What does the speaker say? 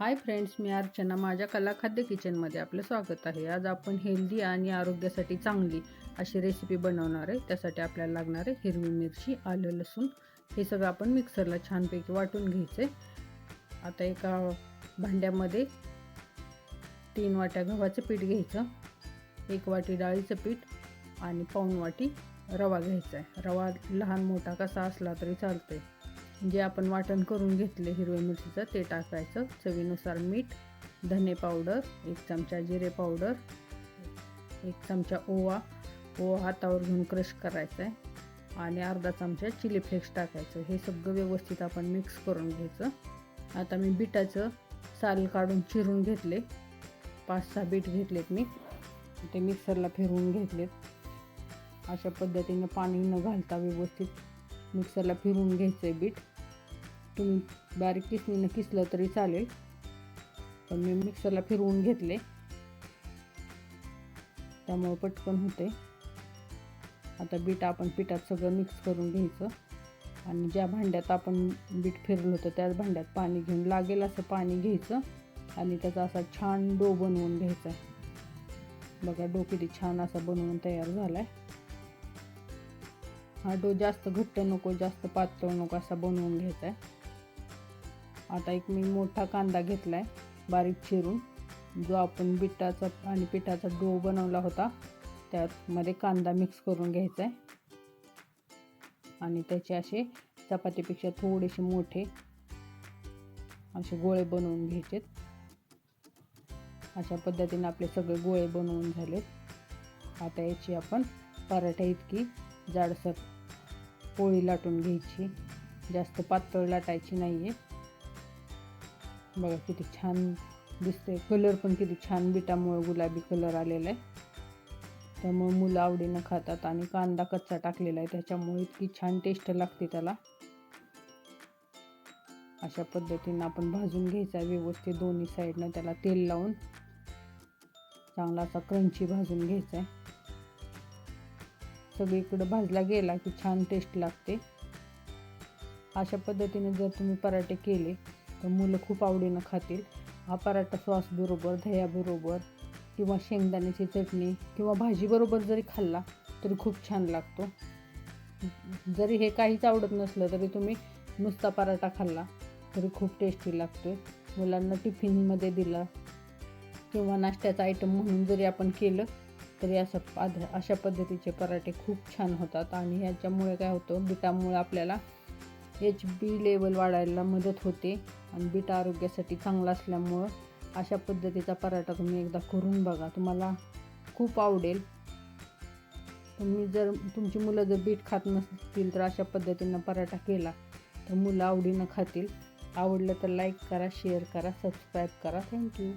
Hi friends मी अर्चना. माझ्या कला खाद्य किचनमध्ये आपलं स्वागत आहे. आज आपण हेल्दी आणि आरोग्यासाठी चांगली अशी रेसिपी बनवणार आहे. त्यासाठी आपल्याला लागणार आहे हिरवी मिरची आलं लसूण. हे सगळं आपण मिक्सरला छानपैकी वाटून घ्यायचं आहे आता एका भांड्यामध्ये तीन वाट्या गव्हाचं पीठ घ्यायचं. एक वाटी डाळीचं पीठ आणि पाऊण वाटी रवा घ्यायचा आहे रवा लहान मोठा कसा असला तरी चालतंय. जे आपण वाटण करून घेतले हिरव्या मिरचीचं ते टाकायचं. चवीनुसार मीठ धने पावडर एक चमचा जिरे पावडर एक चमचा ओवा. ओवा हातावर घेऊन क्रश करायचा आहे आणि अर्धा चमचा चिली फ्लेक्स टाकायचं. हे सगळं व्यवस्थित आपण मिक्स करून घ्यायचं. आता मी बिटाचं साल काढून चिरून घेतले. पाच सहा बीट घेतलेत मी. ते मिक्सरला फिरवून घेतलेत. अशा पद्धतीने पाणी न घालता व्यवस्थित मिक्सरला फिरवून घ्यायचं आहे बीट. तुम्ही बारीक किसणीनं किसलं तरी चालेल. पण मी मिक्सरला फिरवून घेतले. त्यामुळे पटकन होते आता बीट आपण पिठात सगळं मिक्स करून घ्यायचं. आणि ज्या भांड्यात आपण बीट फिरलं होतं त्याच भांड्यात पाणी घेऊन लागेल असं पाणी घ्यायचं. आणि त्याचा असा छान डो बनवून घ्यायचा. बघा डो किती छान असा बनवून तयार झाला आहे हा डो जास्त घट्ट नको जास्त पातळ नको असा बनवून घ्यायचा आहे आता एक मी मोठा कांदा घेतला आहे बारीक चिरून. जो आपण बिटाचा आणि पिठाचा डो बनवला होता त्यामध्ये कांदा मिक्स करून घ्यायचा आहे आणि त्याचे असे चपातीपेक्षा थोडेसे मोठे असे गोळे बनवून घ्यायचेत. अशा पद्धतीने आपले सगळे गोळे बनवून झालेत. आता याची आपण पराठा इतकी जाडसर पोळी लाटून घ्यायची. जास्त पातळ लाटायची नाही आहे बघा किती छान दिसते कलर पण किती छान बिटामुळे गुलाबी कलर आलेला आहे त्यामुळे मुलं आवडीनं खातात आणि कांदा कच्चा टाकलेला आहे. त्याच्यामुळे इतकी छान टेस्ट लागते त्याला. अशा पद्धतीनं आपण भाजून घ्यायचा व्यवस्थित दोन्ही साईडनं त्याला तेल लावून. चांगला असा क्रंची भाजून घ्यायचा आहे सगळीकडं भाजला गेला की छान टेस्ट लागते. अशा पद्धतीने जर तुम्ही पराठे केले तर मुलं खूप आवडीनं खातील. हा पराठा सॉसबरोबर दह्याबरोबर किंवा शेंगदाण्याची चटणी किंवा भाजीबरोबर जरी खाल्ला तरी खूप छान लागतो. जरी हे काहीच आवडत नसलं तरी तुम्ही नुसता पराठा खाल्ला तरी खूप टेस्टी लागतो मुलांना टिफिनमध्ये दिला किंवा नाश्त्याचा आयटम म्हणून जरी आपण केलं तरी असं अशा पद्धतीचे पराठे खूप छान होतात आणि ह्याच्यामुळे काय होतं बिटामुळे आपल्याला एच बी लेवल वाढायला मदत होते आणि बीट आरोग्यासाठी चांगला असल्यामुळं अशा पद्धतीचा पराठा तुम्ही एकदा करून बघा. तुम्हाला खूप आवडेल. तुम्ही जर तुमची मुलं जर बीट खात नसतील तर अशा पद्धतीनं पराठा केला तर मुलं आवडीनं खातील. आवडलं तर लाईक करा शेअर करा सबस्क्राईब करा. थँक्यू